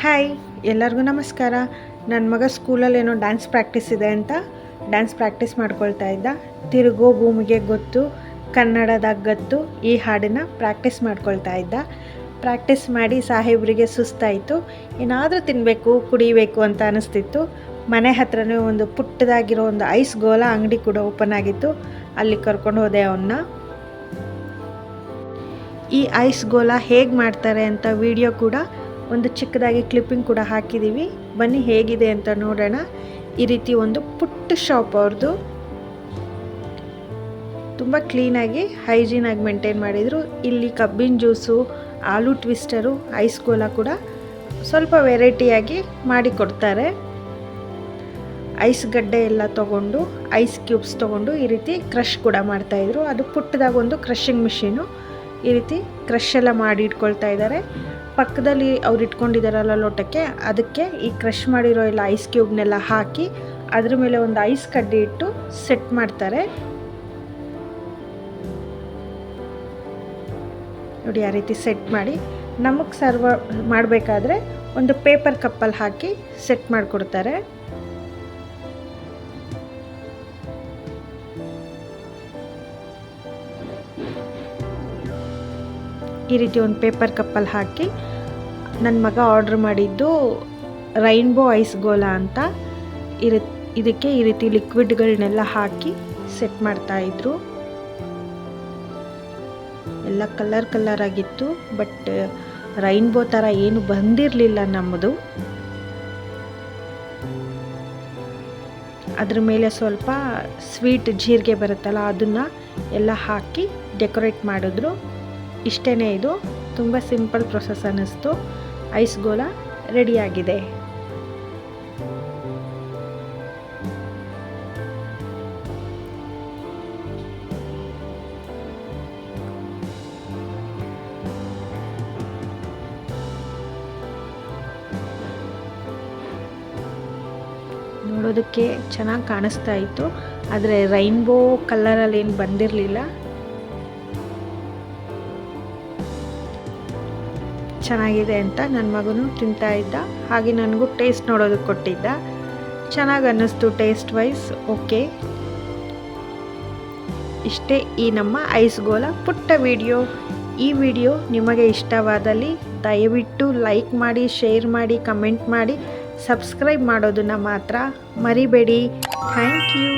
Hi ಎಲ್ಲರಿಗೂ ನಮಸ್ಕಾರ. ನನ್ನ ಮಗ ಸ್ಕೂಲಲ್ಲಿ ಏನೋ ಡ್ಯಾನ್ಸ್ ಪ್ರಾಕ್ಟೀಸ್ ಇದೆ ಅಂತ ಡ್ಯಾನ್ಸ್ ಪ್ರಾಕ್ಟೀಸ್ ಮಾಡ್ಕೊಳ್ತಾ ಇದ್ದ. ತಿರುಗೋ ಭೂಮಿಗೆ ಗೊತ್ತು ಕನ್ನಡದಾಗ ಗತ್ತು ಈ ಹಾಡನ್ನು ಪ್ರಾಕ್ಟೀಸ್ ಮಾಡ್ಕೊಳ್ತಾ ಇದ್ದ. ಪ್ರಾಕ್ಟೀಸ್ ಮಾಡಿ ಸಾಹೇಬ್ರಿಗೆ ಸುಸ್ತಾಯಿತು. ಏನಾದರೂ ತಿನ್ನಬೇಕು ಕುಡಿಬೇಕು ಅಂತ ಅನಿಸ್ತಿತ್ತು. ಮನೆ ಹತ್ರನೇ ಒಂದು ಪುಟ್ಟದಾಗಿರೋ ಒಂದು ಐಸ್ ಗೋಲಾ ಅಂಗಡಿ ಕೂಡ ಓಪನ್ ಆಗಿತ್ತು. ಅಲ್ಲಿ ಕರ್ಕೊಂಡು ಹೋದೆ ಅವನ್ನ ಈ ಐಸ್ ಗೋಲಾ ಹೇಗೆ ಮಾಡ್ತಾರೆ ಅಂತ ವಿಡಿಯೋ ಕೂಡ ಒಂದು ಚಿಕ್ಕದಾಗಿ ಕ್ಲಿಪ್ಪಿಂಗ್ ಕೂಡ ಹಾಕಿದ್ದೀವಿ ಬನ್ನಿ ಹೇಗಿದೆ ಅಂತ ನೋಡೋಣ. ಈ ರೀತಿ ಒಂದು ಪುಟ್ಟ ಶಾಪ್ ಅವ್ರದ್ದು ತುಂಬ ಕ್ಲೀನಾಗಿ ಹೈಜೀನಾಗಿ ಮೇಂಟೈನ್ ಮಾಡಿದರು. ಇಲ್ಲಿ ಕಬ್ಬಿನ juice aloo twister ice Gola ಕೂಡ ಸ್ವಲ್ಪ ವೆರೈಟಿಯಾಗಿ ಮಾಡಿಕೊಡ್ತಾರೆ ಐಸ್ ಗಡ್ಡೆ ಎಲ್ಲ ತೊಗೊಂಡು ಐಸ್ ಕ್ಯೂಬ್ಸ್ ತೊಗೊಂಡು ಈ ರೀತಿ ಕ್ರಷ್ ಕೂಡ ಮಾಡ್ತಾಯಿದ್ರು ಅದು ಪುಟ್ಟದಾಗ ಒಂದು ಕ್ರಷಿಂಗ್ ಮಿಷಿನು ಈ ರೀತಿ ಕ್ರಷ್ ಎಲ್ಲ ಮಾಡಿ ಇಟ್ಕೊಳ್ತಾ ಇದ್ದಾರೆ ಪಕ್ಕದಲ್ಲಿ ಅವ್ರು ಇಟ್ಕೊಂಡಿದ್ದಾರಲ್ಲ ಲೋಟಕ್ಕೆ, ಅದಕ್ಕೆ ಈ ಕ್ರಷ್ ಮಾಡಿರೋ ಎಲ್ಲ ಐಸ್ ಕ್ಯೂಬ್ನೆಲ್ಲ ಹಾಕಿ ಅದ್ರ ಮೇಲೆ ಒಂದು ಐಸ್ ಕಡ್ಡಿ ಇಟ್ಟು ಸೆಟ್ ಮಾಡ್ತಾರೆ. ನೋಡಿ ಆ ರೀತಿ ಸೆಟ್ ಮಾಡಿ, ನಮಗೆ ಸರ್ವ್ ಮಾಡಬೇಕಾದ್ರೆ ಒಂದು ಪೇಪರ್ ಕಪ್ಪಲ್ಲಿ ಹಾಕಿ ಸೆಟ್ ಮಾಡಿಕೊಡ್ತಾರೆ. ಈ ರೀತಿ ಒಂದು ಪೇಪರ್ ಕಪ್ಪಲ್ಲಿ ಹಾಕಿ ನನ್ನ ಮಗ ಆರ್ಡ್ರ್ ಮಾಡಿದ್ದು ರೈನ್ಬೋ ಐಸ್ ಗೋಲಾ ಅಂತ. ಇರು, ಇದಕ್ಕೆ ಈ ರೀತಿ ಲಿಕ್ವಿಡ್ಗಳನ್ನೆಲ್ಲ ಹಾಕಿ ಸೆಟ್ ಮಾಡ್ತಾಯಿದ್ರು ಎಲ್ಲ ಕಲರ್ ಕಲರ್ ಆಗಿತ್ತು, ಬಟ್ ರೈನ್ಬೋ ಥರ ಏನು ಬಂದಿರಲಿಲ್ಲ ನಮ್ಮದು. ಅದ್ರ ಮೇಲೆ ಸ್ವಲ್ಪ ಸ್ವೀಟ್ ಜೀರಿಗೆ ಬರುತ್ತಲ್ಲ, ಅದನ್ನು ಎಲ್ಲ ಹಾಕಿ ಡೆಕೋರೇಟ್ ಮಾಡಿದ್ರು. ಇಷ್ಟೇ ಇದು. ತುಂಬ ಸಿಂಪಲ್ ಪ್ರೊಸೆಸ್ ಅನ್ನಿಸ್ತು. ಐಸ್ ಗೋಲಾ ರೆಡಿಯಾಗಿದೆ. ನೋಡೋದಕ್ಕೆ ಚೆನ್ನಾಗಿ ಕಾಣಿಸ್ತಾ ಇತ್ತು. ಆದರೆ ರೈನ್ಬೋ ಕಲರಲ್ಲಿ ಏನು ಬಂದಿರಲಿಲ್ಲ. ಚೆನ್ನಾಗಿದೆ ಅಂತ ನನ್ನ ಮಗನು ತಿಂತಾ ಇದ್ದ. ಹಾಗೆ ನನಗೂ ಟೇಸ್ಟ್ ನೋಡೋದಕ್ಕೆ ಕೊಟ್ಟಿದ್ದ. ಚೆನ್ನಾಗಿ ಅನ್ನಿಸ್ತು ಟೇಸ್ಟ್ ವೈಸ್ ಓಕೆ ಇಷ್ಟೇ ಈ ನಮ್ಮ ಐಸ್ ಗೋಲ ಪುಟ್ಟ ವಿಡಿಯೋ ಈ ವಿಡಿಯೋ ನಿಮಗೆ ಇಷ್ಟವಾದಲ್ಲಿ ದಯವಿಟ್ಟು ಲೈಕ್ ಮಾಡಿ ಶೇರ್ ಮಾಡಿ ಕಮೆಂಟ್ ಮಾಡಿ ಸಬ್ಸ್ಕ್ರೈಬ್ ಮಾಡೋದನ್ನು ಮಾತ್ರ ಮರಿಬೇಡಿ. Thank you